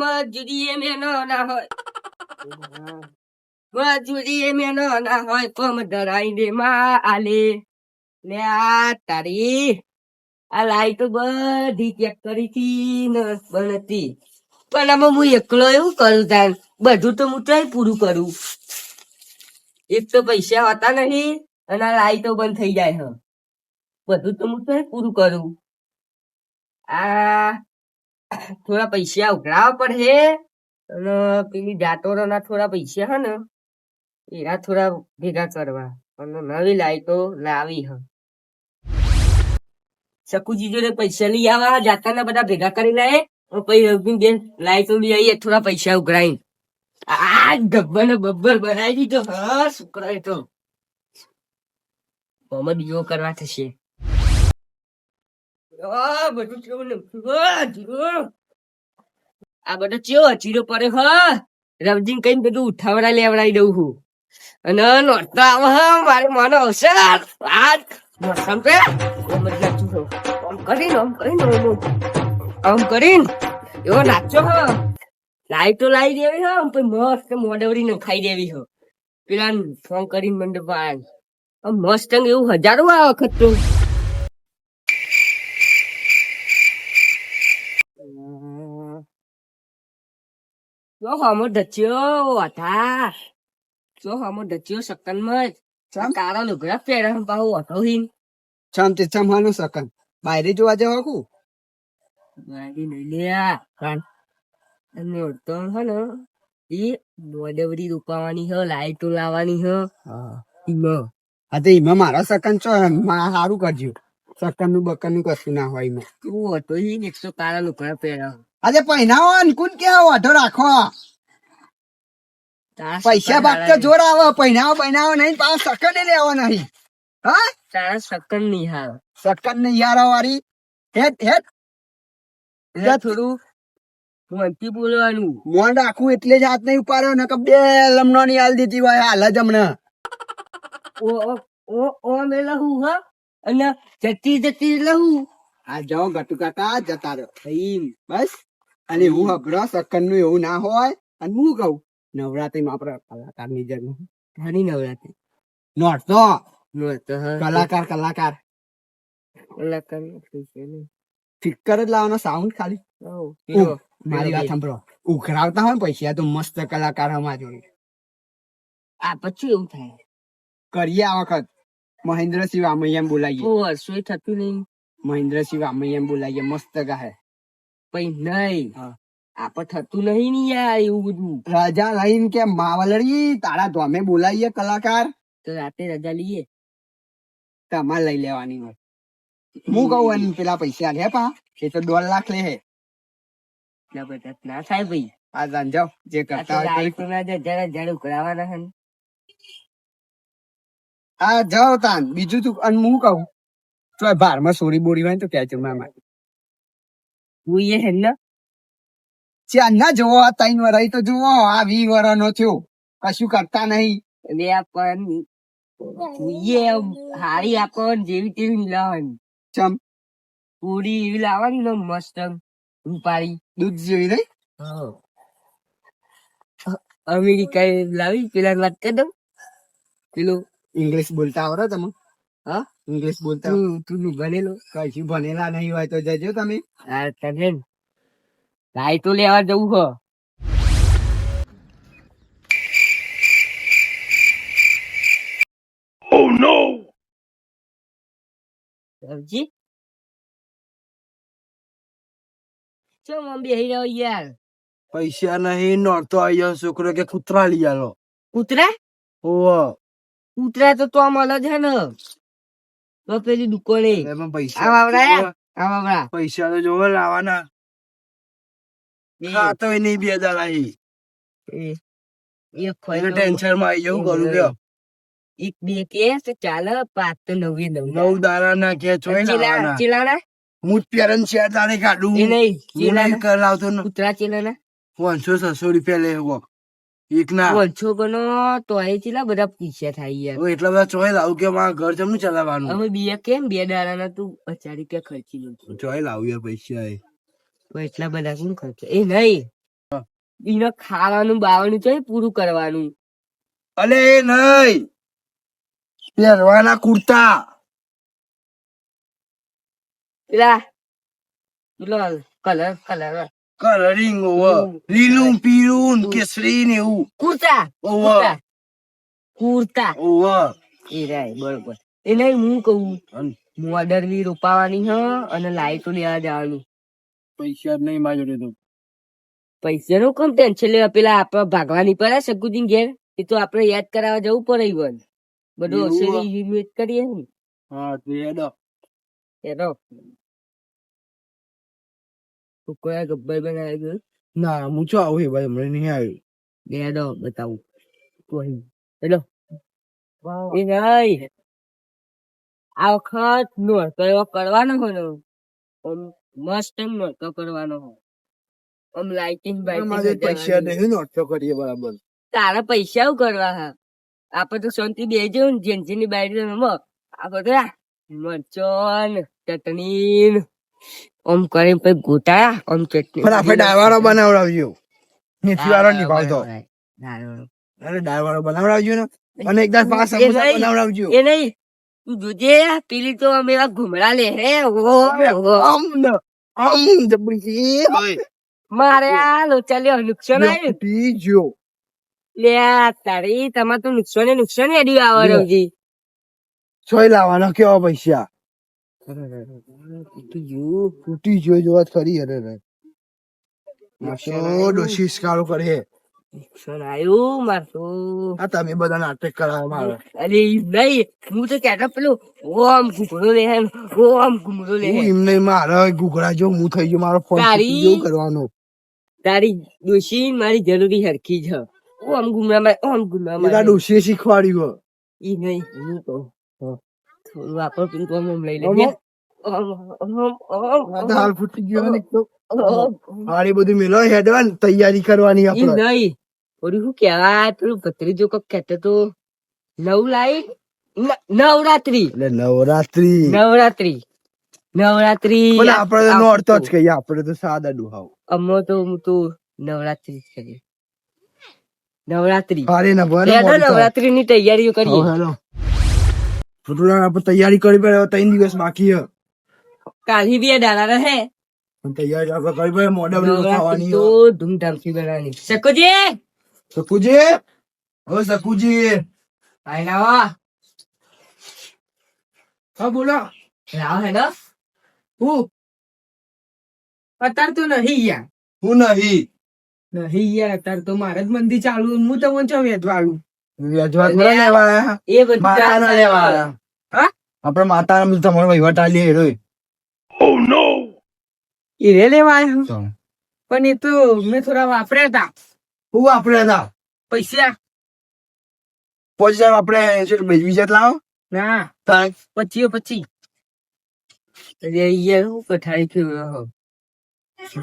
મજૂરી એમ એનો ના હોય. માં જુદી એમ એનો ના હોય પમ ધરાઈ દે માં આલે. લે આ તારી. આ લાઈટો બધી ચેક કરી હતી ને બનતી. પણ આમાં હું એકલો એવું કરું તાન. બધું તો હું ટ્રાય પૂરું કરું. એક તો પૈસા હોતા નહીં અને આ લાઈટો બંધ થઈ જાય હ. બધું તો હું ટ્રાય પૂરું કરું. આ થોડા પૈસા ઉઘરાવા પડે અને પેલી જાટોરોના થોડા પૈસા હે ને, એના થોડા ભેગા કરવા. અને નવી લાઈટો લાવી હ. શકુજી જોડે પૈસા લઈ આવા જાતાના બધા ભેગા કરી લે પછી બેન લાઈટો લઈ આવીએ, થોડા પૈસા ઉઘરાઈ આ ગબ્બર બબ્બર બનાવી દીધો. હા, શુક્રાય તો. મોહમ્મદ બીજો કરવા થશે. આ બધું ચેવો ચીરો પડે હ. રવજીન કઈ બધું ઉઠાવડા લેવડાવી દઉં હું. અને નોરતો આવે મારે મને આવશે આજ સમજે આમ કરીને આમ કરીને આમ કરીને. એવો નાચો હ. લાઈટો લાવી દેવી હ પછી મસ્ત મોડવરી ને ખાઈ દેવી હો. પેલા ફોન કરીને મંડપ આમ મસ્ત એવું હજારો આ વખત તો જો હમો ડચ્યો હતા જો હમો ડચ્યો સકન મત ચમ? કારા લુગડા પહેરે હતો હિન. ચમ તે ચમવાનું સકન? બાયરે જોવા જવા કુ? ગાડી નહીં લ્યા. કાન. અને ઓળતો હે ને એ મોડવડી રૂપાવાની હ લાઈટો લાવવાની હ. ઈમાં. હા તો એમાં મારા સકન છો માં સારું કરજો. સકનનું બકનનું કશું ના હોય એમાં તું હતો હિન એકસો કારા લુગડા પહેરે. આજે પહેનાવો ને કુન કે વાઢો રાખો. પૈસા સકન બાપ તો હારા જોર આવે પહેનાવો પહેનાવો નહીં પાછા સકન લેવો નહીં. હા? તારા સકન નહીં હાર સકન નહીં યારા વાળી હેટ હેટ એટલે થોડું મનથી બોલવાનું. મોન રાખવું એટલે જ હાથ નહીં ઉપાડ્યો ને બે લમણો ની હાલ દીધી હોય હાલ જ હમણાં. ઓ ઓ ઓ મે લહું હ. અને જતી જતી લહું. આ જાઓ ગટુ કાકા જતા રહ્યો એમ બસ. અને હું હબળો સકનનું એવું ના હોય અને હું કહું નવરાત્રી માં આપડે કલાકારની જરૂર ઘણી નવરાત્રી. નોટતો નો કલાકાર કલાકાર. કલાકાર ફિકર જ લાવવાનો સાઉન્ડ ખાલી. મારી વાત સાંભળો. ઉઘરાવતા હોય ને પૈસા તો મસ્ત કલાકાર અમારા જોડે. આ પછી એવું થાય. કરીએ આ વખત. મહેન્દ્રસિંહ વામૈયા બોલાવીએ. વર્ષોય થતું નહીં. મહેન્દ્રસિંહ વામૈયા બોલાવીએ. મસ્ત ગાહે. પઈ નહીં હા. આપડ થતું નહીં ને યાર એવું બધું. રજા લઈને કે માવલડી? તારા ધોમે બોલાવીએ કલાકાર. તો રાતે રજા લઈએ. તમારે લઈ લેવાની હોય. હું કહું અને પેલા પૈસા લે પા. એ તો દોઢ લાખ લે હે. એટલા ના થાય ભાઈ. આ જાણજો જે કરતા હોય તો ના જરા જરા ઉકળાવાના હે આ જાઓ તાન બીજું તું અને હું કહું તો ભારમાં સોરી બોરી હોય ને તો કહેજો મામા. હું એ હે ચાર ના જોવો આ ત્રણ વરાઈ તો જોવો આ વી વરાનો થયો. કશું કરતા નહીં. એટલે આપણ જોઈએ હારી આપણ જેવી તેવી લાવવાની ચમ? પૂરી એવી લાવવાની ને મસ્ત રૂપાળી. દૂધ જેવી નહીં? અમેરિકા લાવી પેલા વાત કરી દઉં. પેલું ઇંગ્લિશ બોલતા આવડે તમે હા? ઇંગ્લિશ બોલતા? તું તું ભણેલો? કશું ભણેલા નહીં હોય તો જજો તમે. આ તને તો લેવા જવું હો. સબજી ચો મમ બેહી રહ્યો યાર? પૈસા નહીં નોરતો આવ્યો છોકરો કે કૂતરા લઈ આલો. કૂતરા? ઓવો કૂતરા તો તો મળે છે હે ને. તો પેલી દુકાને એમાં પૈસા આ વાવડા આ વાવડા પૈસા તો જોવે લાવવાના. ખાતો નહીં બે દાડા એ. એક ખોઈ ટેન્શનમાં આવી જવું કરું ગયો. એક બે કે તો ચાલે પાંચ તો નવી નવ નવ દાડા ના કે ચોય ચીલા ચીલાના? હું પેરન શેર તારે કાઢું. એ નહીં હું કરાવતો નહીં કર લાવતો ને. કૂતરા ચીલાના? પાંચસો છસો રૂપિયા લે એવો એક ઓછો ગણો તો એ ચીલા બધા પૈસા થાય યાર. એટલા બધા ચોય લાવું કે મારા ઘર જમનું ચલાવવાનું? બે કેમ? બે દાડાના તું પચાસ રૂપિયા ખર્ચી ચોય લાવું યાર પૈસા એ. તો એટલા બધા શું ખર્ચો? એ નહીં. એને ખાવાનું બાવાનું છે પૂરું કરવાનું. અલે એ નહીં. પહેરવાના કુર્તા. પેલો કલર કલર કલરિંગ ઓવ. લીલું પીળું ને કેસરી ને એવું કુર્તા ઓવ કુર્તા ઓવ એ રાય બરોબર. એ નહીં હું કહું. મોડર બી રોપાવાની હ અને લાઈટો લેવા જવાનું. પૈસા નહીં મારી જોડે તો. પૈસા નું કમ ટેન્શન લેવા? પેલા આપડે ભાગવાની પડે શકુજી ઘેર? એ તો આપડે યાદ કરાવવા જવું પડે ઈવન. બધું હશે? યુનિટ કરીએ ને. હા તે હેડો. એનો કોઈ ગબ્બર બનાવી ગયું ના હું ચો આવું ભાઈ હમણાં નહીં આવ્યું બે દો બતાવું હેલો એ નહીં આ વખત નોરતો એવો કરવાનો હોય મસ્ત નોરતો કરવાનો હોય આમ લાઇટિંગ બાઇટિંગ પૈસા નહીં નોટો કરીએ બરાબર તારા પૈસા શું કરવા હા આપડે તો શાંતિ બેજો ને જેનજી ની બાઈડ આપડે તો આ મરચોન ચટણી ન કરી પછી ગોટાયા ઓમ ચટણી પણ આપણે ડાળવાળો બનાવડાવજો. મેથી વાળો નહીં ભાવતો. અરે ડાળવાળો બનાવડાવજો ને. અને એકદમ પાંચ સમોસા બનાવડાવજો. એ નહીં. તું જોજે પેલી તો અમે એવા ઘુમડા લે હે ઓ, ઓ. આમ આમ જબરી મારે આ લોચા લે નુકસાન આવ્યું પી લે તારી તમાર તો નુકસાન ને નુકસાન એડી આવે. રવજી છોય લાવવાના કેવા પૈસા? તું તૂટી જોઈ જોવા ખરી અરે રે તો ડોશી સ્કારો કરે નુકસાન આવ્યું માર આ તમે બધા નાટક કરાવો મારે. અરે નહીં હું તો કહેતો પેલું ઓમ ઘૂઘડો લે ઓમ ઘૂઘડો લે હું. હે એમને ઘૂઘરા જો હું થઈ ગયો મારો ફોન તારી- કરવાનું. તારી ડોશી મારી જરૂરી હરખી છે. ઓમ ઘૂમરા માં ઓમ ઘૂમરા એ તારા ડોશીએ શીખવાડ્યું ઈ નહીં હું કહું થોડું આપણું તો લઈ લે હાલ ફૂટી ગયો ને તો હારી બધું મેલો હેડવાન તૈયારી કરવાની આપણે. નહીં ઓરી હું કેવા પેલું ભત્રીજો કક કહેતો તો નવ લાઈ નવરાત્રી. એટલે નવરાત્રી. નવરાત્રી. નવરાત્રી. પણ આપણે તો આ- જ કહીએ આપણે તો સાદા ડુહાવ અમો તો હું તો નવરાત્રી જ કહીએ નવરાત્રી. અરે. નવરાત્રી ની તૈયારીઓ કરીએ. ફૂટુલા આપણે તૈયારી કરી પડે ત્રણ દિવસ બાકી છે. કાલથી બે ડાલા રહે. તૈયારી ખાવાની તો ધૂમધામથી બનાવવાની. શકુજી? આઈ લાવો. હા બોલો. લાવો હેડો. હું? અત્યારે તો નહીં યાર. હું નહીં. નહીં યાર અત્યારે તો મારે જ મંદી ચાલુ હું તો વંચો વેચવા આવ્યું વેજવાત ના લેવા આયા. એ બધા માતા ના લેવા આયા. હા? આપણે માતા તમારો વહીવટ આલી હેરોય એ રે લેવા આવ્યો પણ એ તો મેં થોડા વાપર્યા હતા હું વાપર્યા હતા પૈસા. સાહેબ આપણે બીજા જ લાવો. ના. પચીઓ પચી.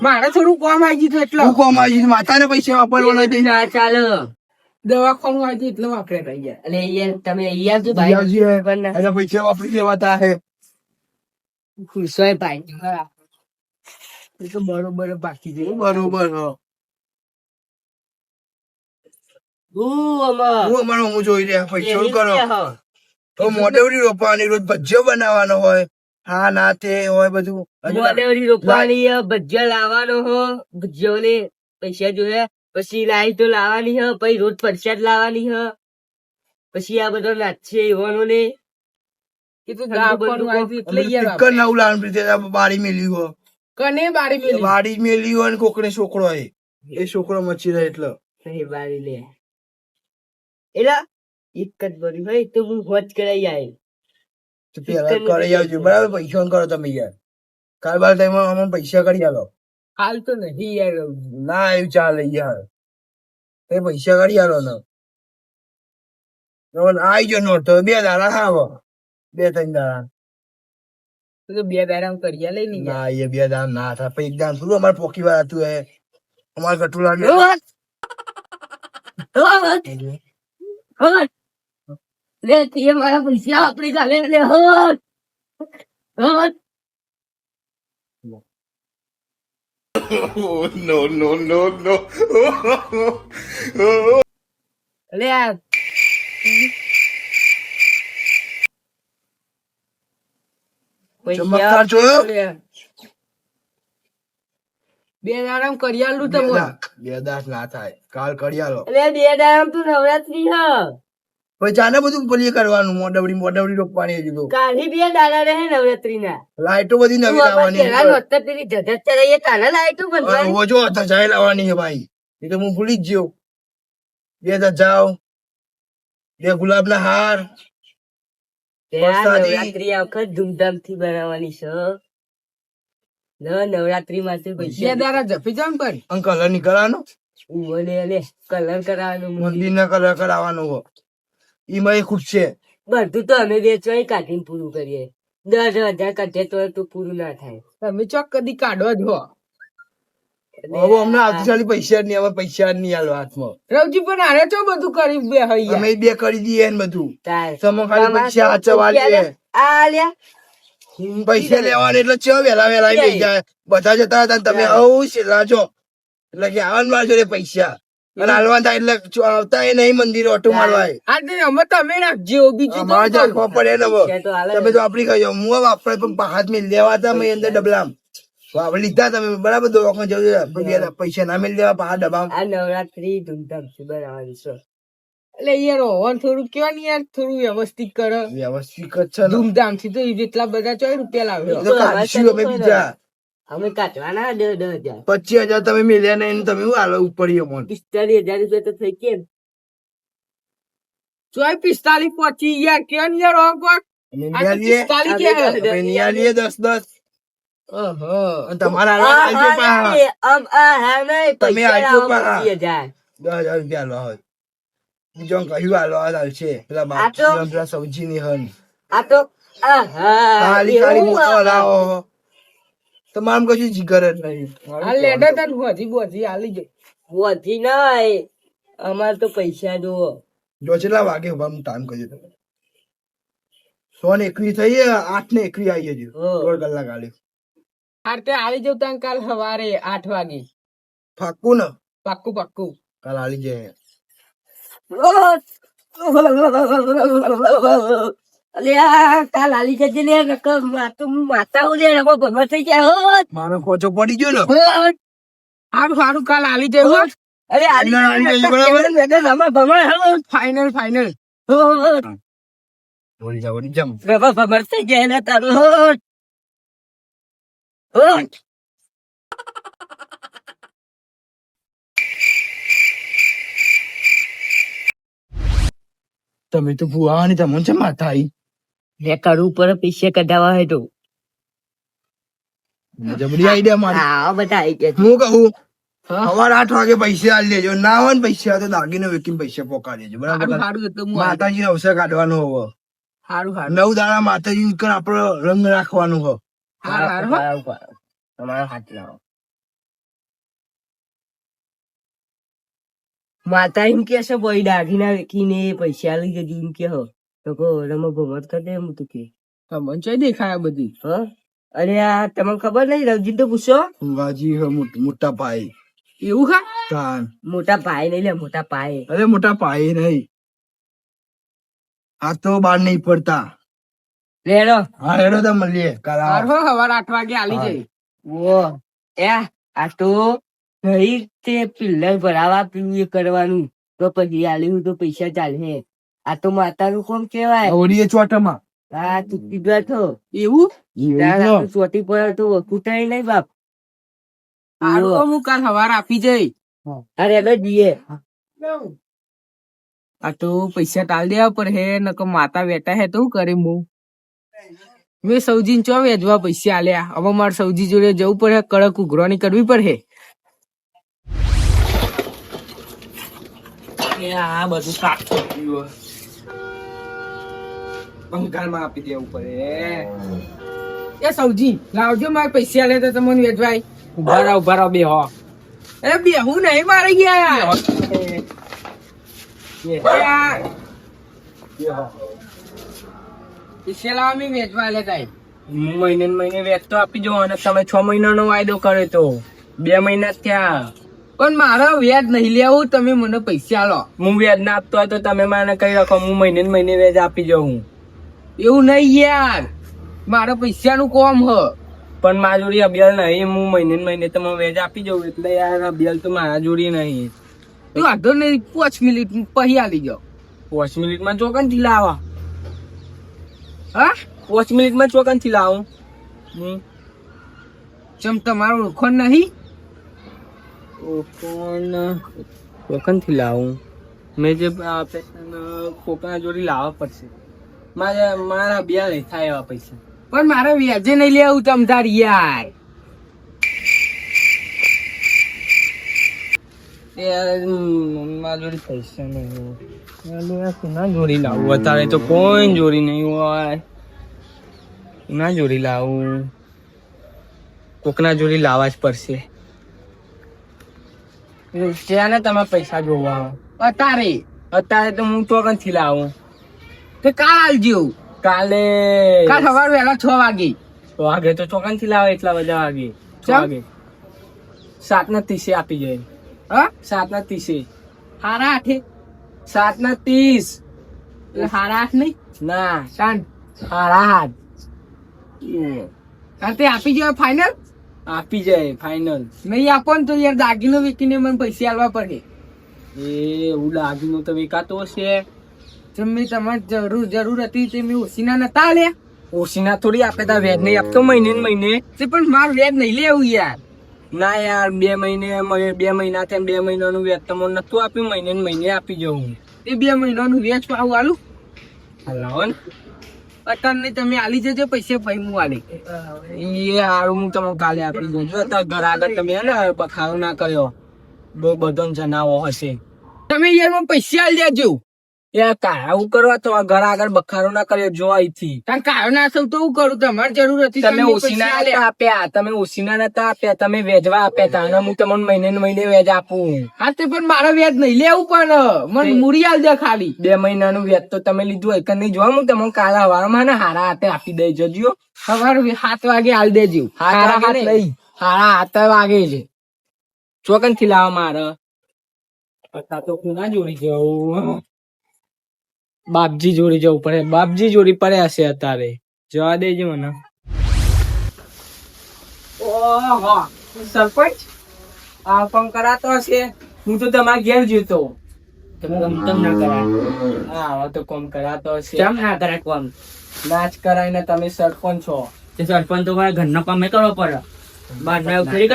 મારે થોડું કોમ આવી ગયું એટલે. કોમ આવી ગયું? માતાને પૈસા વાપરવાના નથી ના ચાલો. દવાખાનું આવી ગયું એટલે વાપરે રહી ગયા એટલે અહીંયા તમે અહીંયા આવજો ભાઈ. ના. પૈસા વાપરી દેવાતા હે. ખુશ ભાઈ એ તો બરોબર બાકી છે. બરોબર હું. અમારો હું જોઈ રહ્યા પૈસા એવી કરો? રીતે તો મોઢેવડી રોપવાની રોજ ભજીયો બનાવવાનો હોય. હા ના તે હોય બધું. હજુ મોડેવડી રોપવાની ભજીયા લાવવાનો હો. ભજીયો ને પૈસા જોયા પછી લાઈટો લાવવાની હ. પછી રોજ પરસાદ લાવવાની હ. પછી આ બધો નાચશે એવાનો ને બારી મેલી હોય. કને બારી મેલી? બારી મેલી હોય ને કોકને છોકરો એ. છોકરો મચી રહે એટલે. નહીં બારી લે. એલા એક જ ભાઈ તો હું હોજ કરાઈ આય તો પેલા કરી આવજો. બરાબર પૈસા કરો તમે યાર. કાલ બાર તમે પૈસા કરી આલો. હાલ તો નહીં યાર. ના એવું ચાલે યાર. એ પૈસા કરી આલો ને. આવી જો નોટ તો બે દાડા ખાવો બે ત્રણ દાડા તો બે દાડા લઈ ના એ બે દાડા ના થાય પછી શું અમારે પોકી વાર હતું અમારે લે તે મારા પૈસા આપણી ચાલે લે હોત હોત. અલે ચમત્કાર જોયો? બે દાડામ કરિયાલું તો બે દાંત ના થાય. કાલ કરિયાલો. અલે બે દાડામ તું નવરાત્રી હ. બધું પલીએ કરવાનું? મોડવડી મોડવડી રોપવાની હજુ તો. કાલથી બે દાડા રહે નવરાત્રી ના. લાઈટો બધી નવી લાવવાની પેલી જગત કાલે લાઈટું બંધ ઓજો ધજાઈ લાવવાની છે ભાઈ. એ તો હું ભૂલી જ ગયો. બે ધજાઓ બે ગુલાબના હાર. નવરાત્રી આ વખત ધૂમધામથી બનાવવાની છે ન નવરાત્રી પૈસા જપી જાવ પણ નીકળવાનો? ઓલે ઓલે કલર કરાવવાનું મંદિર ના કલર કરાવવાનો હો. એમાં એ ખૂબ છે. બધું તો અમે વેચવા કાઢીને પૂરું કરીએ. દસ હજાર કાઢીએ તો તો પૂરું ના થાય. તમે ચોક કદી કાઢો જ હો. હવે અમને આવતીકાલે પૈસા નહીં હવે પૈસા નહીં આલો હાથમાં. રવજી પણ આરે ચો બધું કરી બે હૈયા અમે બે કરી દઈએ ને બધું. તમે ખાલી પૈસા હાચવવા લે. લે. આ લ્યા. પૈસા લેવાના એટલે ચો વેલા વેલા આવી જાય. બધા જતા હતા તમે આવું છેલ્લા છો. એટલે કે આવવાનું મારજો રે પૈસા. અને હાલવા થાય એટલે આવતા એ નહીં મંદિર ઓટો મારવા અમે તમે નાખજો બીજું પડે ને તમે તો આપડી કહ્યું હું વાપરે પણ હાથ મેં લેવા હતા મેં અંદર ડબલામ. લીધા તમે બરાબર દવાખાને જવું છે. પૈસા ના મેં લેવા પાછા ડબ્બા આ નવરાત્રી ધૂમધામ બનાવવાની છે. એટલે યાર હોવાનું થોડું કેવા ને યાર થોડું વ્યવસ્થિત કરો. વ્યવસ્થિત છે ને. ધૂમધામથી તો જેટલા બધા ચોય રૂપિયા લાવ્યો એ તો કાઢીશું અમે બીજા. અમે કાઢવાના દસ દસ હજાર. પચીસ હજાર તમે મેલ્યા નહીં તમે શું હાલો ઉપર મને? પિસ્તાલીસ હજાર રૂપિયા તો થઈ કેમ ચોય પિસ્તાલીસ પચીસ યાર ને યાર હો તો નિહાળીએ પિસ્તાલીસ હે? દસ દસ. તમારા આ આ તમે હજાર. દસ હજાર રૂપિયા લો હોય બીજો કહ્યું હાલવા હાલ છે. પેલા આ બાપ પેલા સૌજી ની હન. આ તો આ હા ખાલી ખાલી એવું મોટો લાવો તમારે કશું જીગર જ નહીં. આ લેડો તને હોજી બોજી આલી જાય વધી નહીં અમારે તો પૈસા જુઓ. જો છેલ્લા વાગે ઊભા હું ટાઈમ કરજો તમે સો ને એકવી થઈ આઠ ને એકવી આવી હો. દોઢ કલાક આલી. હાર તે આવી જવું તને કાલ સવારે આઠ વાગે. પાક્કું ને? પાક્કું પાક્કું. કાલ આવી જાય અલ્યા કાલ આલી જજે લે નકર માતું માતા હું લે નકર થઈ જાય હોત. મારો ખોચો પડી ગયો ને. સારું સારું કાલ આલી જાય હોત. અરે આલી બરાબર? ફાઇનલ હો, હો. બોલી જા જમ બાબા ભમર થઈ જાય ને તારું. હો. તમે તો ભુવાની તમને છે માથા આવી કરવું પૈસા કઢાવા હે તો. જબરી આઈડિયા મારી. હા બધા આઈ ગયા હું કહું સવારે આઠ વાગે પૈસા આલી દેજો ના હોય ને પૈસા તો દાગીને વેચીને પૈસા પોકા દેજો બરાબર? સારું એટલે હું માતાજી અવસર કાઢવાનો હોવો. સારું સારું નવ દાડા માતાજી ઉપર આપણો રંગ રાખવાનો હો તમારો હાથ લાવો માતા એમ કે છે ભાઈ દાગીના વેચીને પૈસા લઈ જજો એમ કે હો તો કહો રમો ભમત કરી દે એમ તું કે તમને ચોય દેખાય બધી? હ. અરે આ તમને ખબર નહીં રવજી તો પૂછો. વાજી હો મોટા પાયે. એવું ખા તાન. મોટા ભાઈ નહીં લે મોટા ભાઈ અરે મોટા પાયે નહીં. આ તો બાર નહીં પડતા. લેડો હા રેડો તો મળીએ. કાલ આવો. સવાર આઠ વાગે આલી જઈ. ઓ એ આ તો નહીં તે પિલ્લર ભરાવા પીવું એ કરવાનું. તો પછી આલ્યું તો પૈસા ચાલે આ તો માતાનું કોમ કેવાય ઓડીએ ચોટામાં. બેઠો એવું? તો? ચોટી પર તો કૂટાય નહીં બાપ. સારું હો, હું કાલ સવાર આપી જઈ. અરે એનો જઈએ. આ તો પૈસા ટાલ દેવા પર હે નકર માતા બેટા હે તો કરે હું મેં સૌજી ચો વેચવા પૈસા આલ્યા હવે મારે સૌજી જોડે જવું પડે કડક ઉઘરાણી કરવી પડે. એ આ બધું કાઢ બંગાળમાં આપી દેવું પડે. એ સૌજી લાવજો મારે પૈસા આલે તો તમને વેચવાય. ઊભા રહો ઊભા રહો બે હો. એ બે હું નહીં મારે ગયા પૈસા અમે વેચવા લે તાઈ મહિને મહિને મહિને વેચતો આપી જો અને તમે છ મહિનાનો વાયદો કરે તો. બે મહિના થયા. પણ મારા વ્યાજ નહીં લેવું તમે મને પૈસા લો હું વ્યાજ ના આપતો હોય તો તમે મને કહી રાખો હું મહિને મહિને વ્યાજ આપી જાઉં. એવું નહીં યાર. મારે પૈસાનું કોમ હ. પણ મારા જોડે અભ્યાલ નહીં હું મહિને મહિને તમે વ્યાજ આપી જાઉં. એટલે યાર અભ્યાલ તો મારા જોડે નહીં. તું વાંધો નહીં પાંચ મિનિટ પછી આવી જાઓ પાંચ મિનિટમાં ચોકનથી લાવા. હા? પાંચ મિનિટમાં ચોકન લાવો. ચમ તમારું ઓળખણ નહીં? કોકણ ચોકનથી લાવું. મેં જે કોકના જોડે લાવવા પડશે. મારે, મારા બે થાય એવા પૈસા. પણ મારે વ્યાજે નહીં લેવું તમ તાર યાર યાર હમ, મારા જોડે પૈસા નહીં કોના જોડી લાવું. અત્યારે તો કોઈ જોડી નહીં હોય. કોના જોડી લાવું. કોકના જોડી લાવવા જ પડશે. ત્યાં તમે પૈસા જોવા અત્યારે અત્યારે તો હું તો કંથી લાવું. તે કાલ જેવું કાલે. કાલ સવાર વહેલા છ વાગે. છ વાગે તો ચોકનથી લાવે એટલા બધા વાગે. છ વાગે. સાત ના ત્રીસે આપી જાય. હા? સાત ના ત્રીસે. હારા આઠે? સાત ના ત્રીસ. એટલે હારા આઠ નહીં? ના શાંત હારા આઠ. તે આપી જાય ફાઇનલ આપી જાય ફાઈનલ નહીં આપો ને તો યાર દાગીનો વેચીને મને પૈસા આલવા પડે. એ એવું દાગીનો તો વિકાતો હશે. તમે તમારે જરૂર જરૂર હતી તે મેં ઓછીના નતા લે ઓછીના થોડી આપે તા વેજ નહીં આપતો મહિને મહિને. તે પણ મારું વેજ નહીં લેવું યાર. ના યાર બે મહિને બે મહિના થયા બે મહિનાનું વ્યાજ તમને નતું આપ્યું મહિને મહિને આપી જવું. એ બે મહિનાનું વેચ પાવું આલું હલાવો અત્યારે તમે આલી જજો પૈસા ભાઈ હું આલી એ હારું હું તમને કાલે આપી દઉં. છું અત્યારે ઘર આગળ તમે ને બખારો ના કર્યો. બહુ બધો જનાવો હશે. તમે યાર મને પૈસા આલી દેજો કાયા હું કરવા તો ઘર આગળ બખારો ના કર્યો જો અહીંથી કારણ કાયો ના સૌ તો હું કરું? તમારે જરૂર હતી તમે. નતા આપ્યા. તમે ઓસીના નતા આપ્યા તમે વેજવા આપ્યા તા અને હું તમને મહિને ને મહિને વેજ આપું. હા તે પણ મારો વ્યાજ નહીં લેવું પણ. મને મૂડી આલ ખાલી. બે મહિનાનું વ્યાજ તો તમે લીધું હોય. કે નહીં જોવા હું તમને કાલે હવારમાં ને હારા હાથે આપી દઈ જજો સવારે સાત વાગે આલ દેજો. હારા હાથ લઈ. હારા હાથ વાગે છે. ચોકનથી લાવવા મારે તો ના જોડી જવું બાપજી જોડી જવું પડે. બાપજી જોડી પડે હશે અત્યારે. જવા દેજો મને. ઓહો સરપંચ આ કામ કરાતો હશે હું તો તમારા ઘેર જીતો હા હવે તો કોમ કરાતો હશે કેમ ના કરાય કોમ? નાચ કરાઈને તમે સરપંચ છો. તે સરપંચ તો મારા ઘરનો કામ એ કરવો પડે. બાર ના કરે?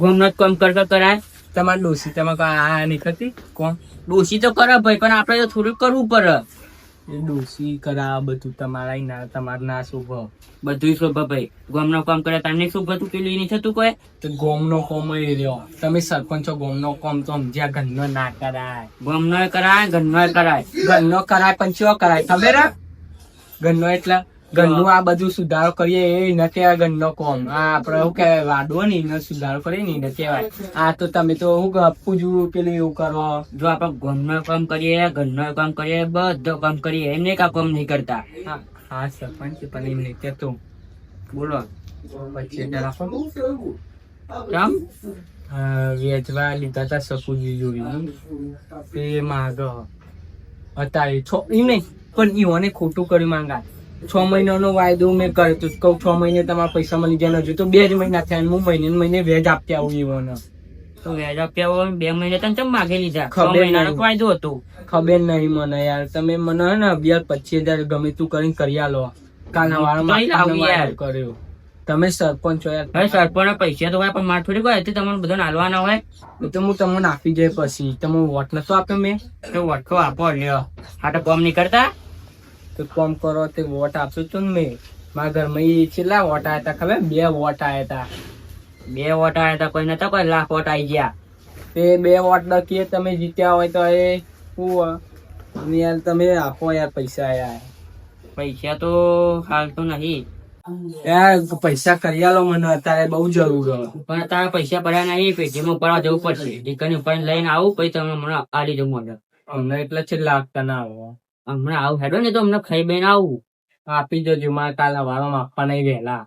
ગોમનો જ કામ કર કર કરાય? તમારે ડોસી તમે કોઈ આ નહીં કરતી? કોણ? ડોસી તો કરે ભાઈ પણ આપણે તો થોડું કરવું પડે. ડોસી કરા બધું તમારા ના તમારા ના શુભ. બધું શોભા ભાઈ. ગોમનો કામ કરે તમને શું થતું પેલું નહીં થતું કોઈ? તો ગોમનો કોમ એ રહ્યો. તમે સરપંચ ગોમનો કોમ તો સમજ્યા ઘરનો ના કરાય. ગોમનો નો કરાય ઘરનો નો કરાય. ઘરનો કરાય પણ ચેવો કરાય? તમે હે? ઘરનો એટલે ઘરનું આ બધું સુધારો કરીએ એ ન કહેવાય ઘરનો કોમ. આ આપડે શું કહેવાય વાડવો ને એનો સુધારો કરીએ ને, નથી કહેવાય આ તો તમે તો હું પૂજવું પેલું એવું કરો. જો આપણે ગોમનો કામ કરીએ, ઘરનો કામ કરીએ, બધો કામ કરીએ એમને કા કામ નહીં કરતા. હા સરપંચ, પણ એમ નહીં કહેતો. બોલો. પછી કેમ? વેચવા લીધા હતા સપુજી જોઈ તે માગ. અત્યારે છ ઈ નહીં, પણ ઈઓને ખોટું કર્યું માંગા. છ મહિનાનો વાયદો મેં કર્યો તો કહું છ મહિને તમારા પૈસા મળી જાય હજુ તો બે જ મહિના થયા હું મહિને મહિને વેજ આપતી આવું ઈવોને. તો વ્યાજ આપ્યા હોય બે મહિને તને ચમ માગી લીધા? છ મહિનાનો. વાયદો હતો. ખબર નહીં મને યાર. તમે મને હે ને અગિયાર પચીસ હજાર ગમે તું કરીને કરી આલો. કાલના? વાયદો કર્યો. તમે સરપંચ છો યાર. સરપંચ પૈસા તો હોય પણ માર થોડી હોય તમને બધા નાલવાના હોય. તો હું તમને આપી જાય પછી. તમે વોટ નતો આપ્યો મેં? તો વટકો આપો લ્યો. હા તો કોમ નહીં કરતા તો કોમ કરો, તે વોટ આપ્યો તું મેં. મારા ઘરમાં એ છેલ્લા વોટ આવ્યા હતા ખબર? બે વોટ આવ્યા હતા બે વોટ આવ્યા હતા કોઈ નતા કોઈ લાખ વોટ આવી ગયા. તે બે વોટ લખીએ તમે જીત્યા હોય તો એ શું યાર તમે આપો યાર પૈસા યાર. પૈસા તો હાલ તો નહીં. પૈસા કરી આલો મને, અત્યારે બહુ જરૂર પણ તારા પૈસા પડ્યા નહીં પેટીમાં ઉપાડવા જવું પડશે. દીકરીને ઉપાડીને લઈને આવું, પછી તમે મને આલી જવું મને. અમને એટલે છેલ્લા લાગતા ના આવો. હમણાં આવું હેડો ને તો અમને ખાઈ બેન આવું. આપી દેજો, મારા કાલના વાળો આપવા નહીં વહેલા.